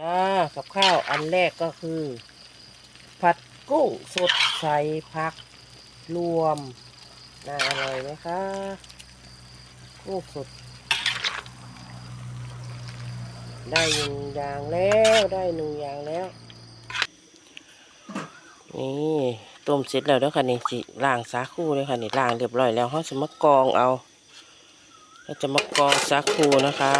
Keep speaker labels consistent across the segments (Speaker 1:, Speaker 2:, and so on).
Speaker 1: จ้ากับข้าวอันแรกก็คือ ผัดกุ้งสดใส่ผักรวม น่าอร่อยไหมคะกุ้งสด ได้หนึ่งอย่างแล้วได้หนึ่งอย่างแล้ว นี่ต้มเสร็จแล้วเด้อค่ะนี่สิล้างสาคูเลยค่ะนี่ล้างเรียบร้อยแล้วเขาจะมากองเอาเราจะมากรองสาคูนะคะ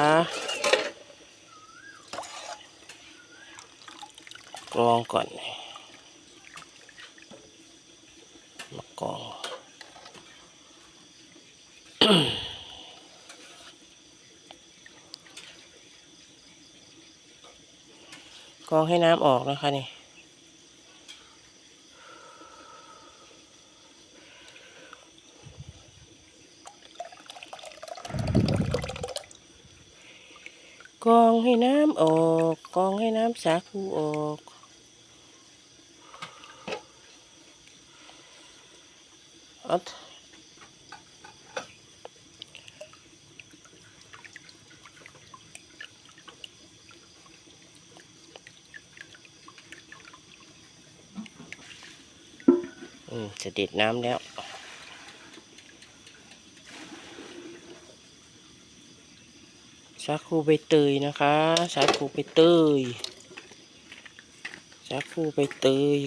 Speaker 1: กรองก่อนมากรองกรองให้น้ำออกนะคะนี่กองให้น้ำออก กองให้น้ำสาคูออก อาอืมจะเด็ดน้ำแล้วสาคูใบเตยนะคะสาคูใบเตยสาคูใบเตย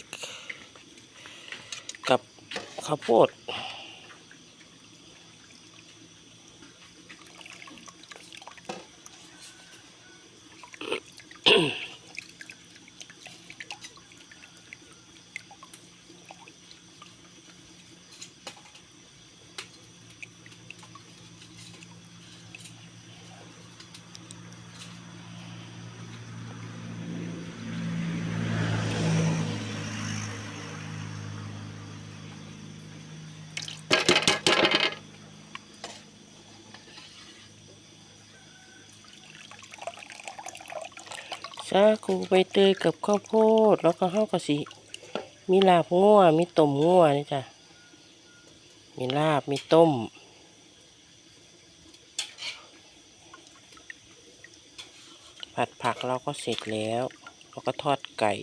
Speaker 1: ข้าวโพด สาคูใบเตยกับข้าวโพด แล้วก็ข้าวกะสิ มีลาบงัวมีต้มงัวนี่จ้ะ มีลาบ มีต้ม ผัดผักเราก็เสร็จแล้ว เราก็ทอดไก่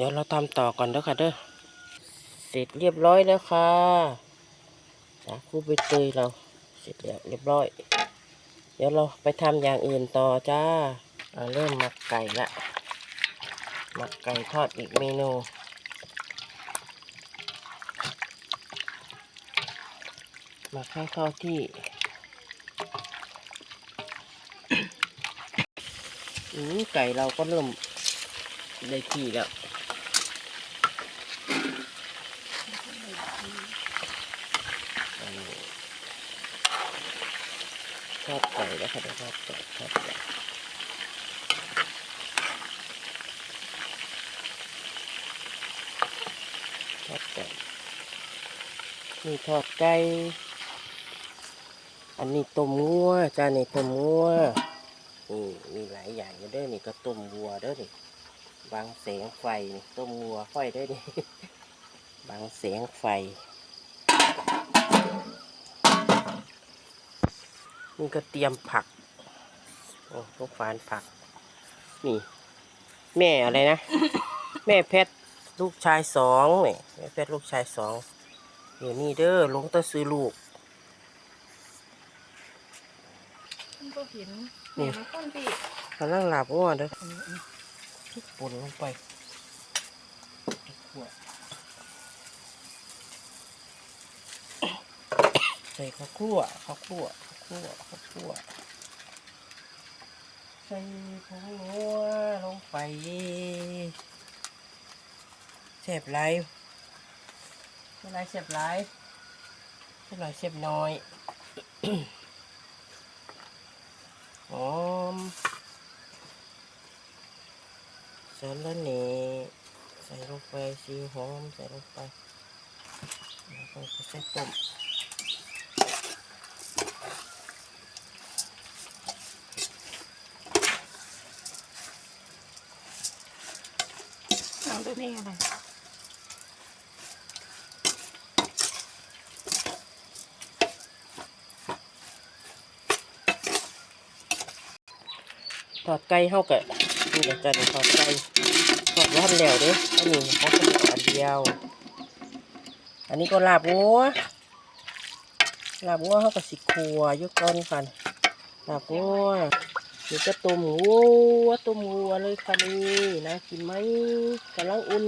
Speaker 1: เดี๋ยวเราทำต่อก่อนเด้อค่ะเด้อ เสร็จเรียบร้อยแล้วค่ะ สาคูใบเตยเรา เสร็จแล้วเรียบร้อย เดี๋ยวเราไปทำอย่างอื่นต่อจ้าเราเริ่มหมักไก่ละหมักไก่ทอดอีกเมนูหมักให้เข้าที่อืไก่เราก็เริ่มได้ที่แล้ว ทอดไก่แล้วค่ะเดี๋ยวทอดไก่ทอดไก่ทอดไก่นี่ทอดไก่ อันนี้ต้มงัวจานี่ต้มงัวนี่มีหลายอย่างเด้อนี่ก็ต้มวัวเด้อนี่บางแสงไฟนี่ต้มวัวค่อยได้อนี่บางแสงไฟ นี่ก็เตรียมผักโอ้ลูกฟานผัก นี่ แม่อะไรนะ แม่เพชรลูกชายสองนี่แม่เพชรลูกชายสองเดี๋ยวนี่เด้อลงตะซื้อลูก
Speaker 2: มันก็เห็น
Speaker 1: นี่
Speaker 2: แม่มันต้นพี่
Speaker 1: กำลังหลับง่วงเด้อปุ่นลงไปใส่ข้าวคั่วข้าวคั่ว ชั่วข้าวั่วใส่ผงนัวลงไปแซ่บไรเวลาแซ่บไรให้หน่อยเสียบน้อยหอมสารละเนใส่ลงไปซีหอมใส่ลงไปแล้วก็ใส่ต้ม
Speaker 2: เอาตัว นี้อะไร
Speaker 1: ทอดไก่เฮากะนี่ก็จะทอดไก่ทอดร้อนแล้วเด้อันนี้เขาก็อันเดียว อันนี้ก็ลาบวัวลาบวัวเขาก็สิครัวยกก้อนกันลาบวัว นี่ก็ต้มวัวต้มวัวเลยค่ะนี่นะกินไหมกำลังอุ่น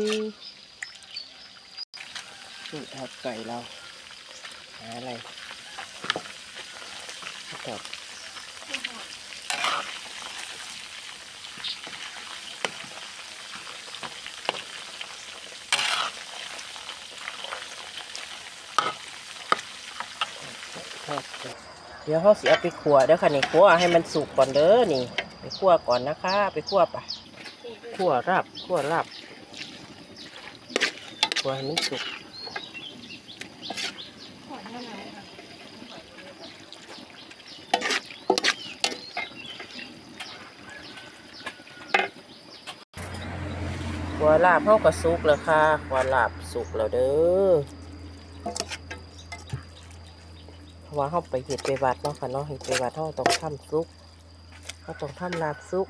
Speaker 1: นี่ทอดไก่เราหาอะไรทอด เดี๋ยวเขาเสิเอาไปขัวเด้อค่ะนี่ขัวให้มันสุกก่อนเด้อนี่ ไปขัวก่อนนะคะ ไปขัวไปขัวรับขัวรับขัวให้มันสุก
Speaker 2: ขั
Speaker 1: วลาบเขาก็สุกแล้วค่ะขัวลาบสุกแล้วเด้อ ราะว่าเขาไปเห็ดไปวัดเนาะค่ะเนาะเห็ดไปวัดเขาต้องทำซุกเขาต้องทำลาบซุก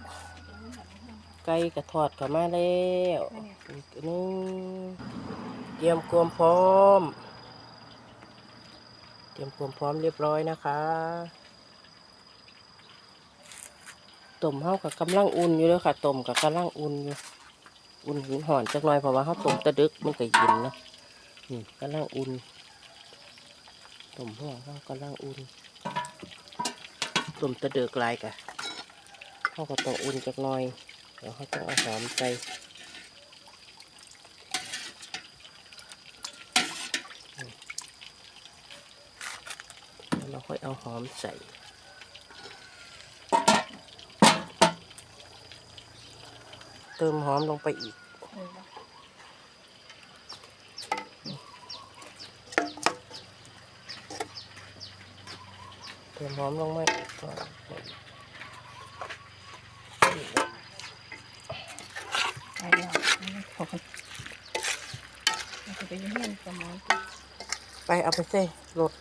Speaker 1: ไก่กระทอดเข้ามาแล้วอีกอันหนึงเตรียมความพร้อม เตรียมความพร้อมเรียบร้อยนะคะต้มเฮากับกำลังอุ่นอยู่เลยค่ะต้มกับกำลังอุ่นอยู่อุ่นหินห่อนจักหน่อยเพราะว่าเฮาต้มตะดึกมันก็เย็นนะนี่กำลังอุ่น ต้มหัวเฮากำลังอุ่นต้มตะเดึกลายกะเฮาก็ต้องอุ่นจักหน่อย เดี๋ยวเขาต้องเอาหอมใส่แล้วเราค่อยเอาหอมใส่เติมหอมลงไปอีก
Speaker 2: เออ
Speaker 1: เติมหอมลงมาอีกก่อน
Speaker 2: ไปแล้วขอไปยืนเงินสมอง
Speaker 1: ไปเอาไปใส่รถ